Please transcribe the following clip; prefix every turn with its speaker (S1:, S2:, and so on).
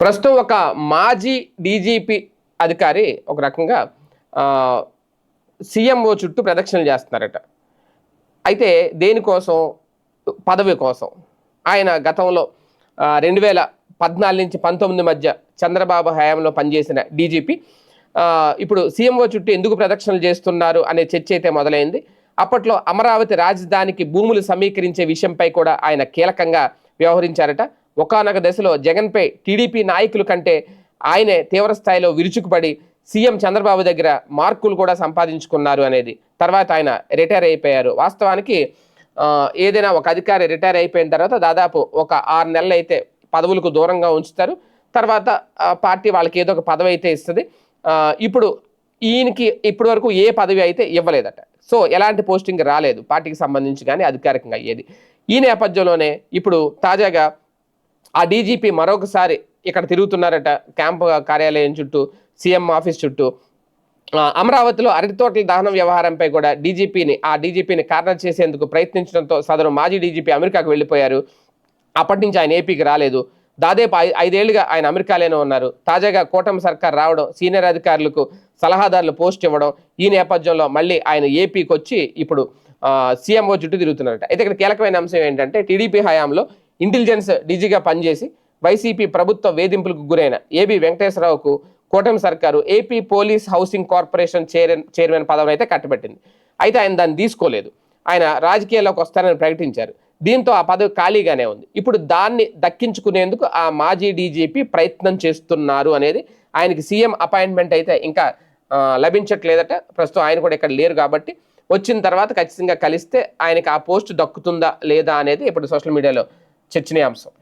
S1: ప్రస్తుతం ఒక మాజీ డీజీపీ అధికారి ఒక రకంగా సీఎంఓ చుట్టూ ప్రదక్షిణలు చేస్తున్నారట. అయితే దేనికోసం పదవి కోసం. ఆయన గతంలో రెండు వేల పద్నాలుగు నుంచి పంతొమ్మిది మధ్య చంద్రబాబు హయాంలో పనిచేసిన డీజీపీ ఇప్పుడు సీఎంఓ చుట్టూ ఎందుకు ప్రదక్షిణలు చేస్తున్నారు అనే చర్చ అయితే మొదలైంది. అప్పట్లో అమరావతి రాజధానికి భూములు సమీకరించే విషయంపై కూడా ఆయన కీలకంగా వ్యవహరించారట. ఒకనొక దశలో జగన్పై టీడీపీ నాయకుల కంటే ఆయనే తీవ్ర స్థాయిలో విరుచుకుపడి సీఎం చంద్రబాబు దగ్గర మార్కులు కూడా సంపాదించుకున్నారు అనేది. తర్వాత ఆయన రిటైర్ అయిపోయారు. వాస్తవానికి ఏదైనా ఒక అధికారి రిటైర్ అయిపోయిన తర్వాత దాదాపు ఒక ఆరు నెలలు అయితే పదవులకు దూరంగా ఉంచుతారు. తర్వాత పార్టీ వాళ్ళకి ఏదో ఒక పదవి అయితే ఇస్తుంది. ఇప్పుడు ఈయనకి ఇప్పటి వరకు ఏ పదవి అయితే ఇవ్వలేదట. సో ఎలాంటి పోస్టింగ్ రాలేదు. పార్టీకి సంబంధించి కానీ అధికారికంగా అయ్యేది. ఈ నేపథ్యంలోనే ఇప్పుడు తాజాగా ఆ డీజీపీ మరొకసారి ఇక్కడ తిరుగుతున్నారట క్యాంపు కార్యాలయం చుట్టూ సీఎం ఆఫీస్ చుట్టూ. అమరావతిలో అరటి తోటల దహనం వ్యవహారంపై కూడా డీజీపీని ఆ డీజీపీని కార్నర్ చేసేందుకు ప్రయత్నించడంతో సదరు మాజీ డీజీపీ అమెరికాకు వెళ్ళిపోయారు. అప్పటి నుంచి ఆయన ఏపీకి రాలేదు. దాదాపు ఐదేళ్ళుగా ఆయన అమెరికాలోనే ఉన్నారు. తాజాగా కూటమి సర్కార్ రావడం సీనియర్ అధికారులకు సలహాదారులు పోస్ట్ ఇవ్వడం ఈ నేపథ్యంలో మళ్ళీ ఆయన ఏపీకి వచ్చి ఇప్పుడు సీఎంఓ చుట్టూ తిరుగుతున్నారట. అయితే ఇక్కడ కీలకమైన అంశం ఏంటంటే టీడీపీ హయాంలో ఇంటెలిజెన్స్ డీజీగా పనిచేసి వైసీపీ ప్రభుత్వ వేధింపులకు గురైన ఏబి వెంకటేశ్వరరావుకు కూటమి సర్కారు AP police housing corporation chairman chairman పదవిని అయితే కట్టబెట్టింది. అయితే ఆయన దాన్ని తీసుకోలేదు. ఆయన రాజకీయాల్లోకి వస్తారని ప్రకటించారు. దీంతో ఆ పదవి ఖాళీగానే ఉంది. ఇప్పుడు దాన్ని దక్కించుకునేందుకు ఆ మాజీ డీజీపీ ప్రయత్నం చేస్తున్నారు అనేది ఆయనకి సీఎం అపాయింట్మెంట్ అయితే ఇంకా లభించట్లేదట. ప్రస్తుతం ఆయన కూడా ఇక్కడ లేరు కాబట్టి వచ్చిన తర్వాత ఖచ్చితంగా కలిస్తే ఆయనకి ఆ పోస్ట్ దక్కుతుందా లేదా అనేది ఇప్పుడు సోషల్ మీడియాలో చర్చనీయాంశం.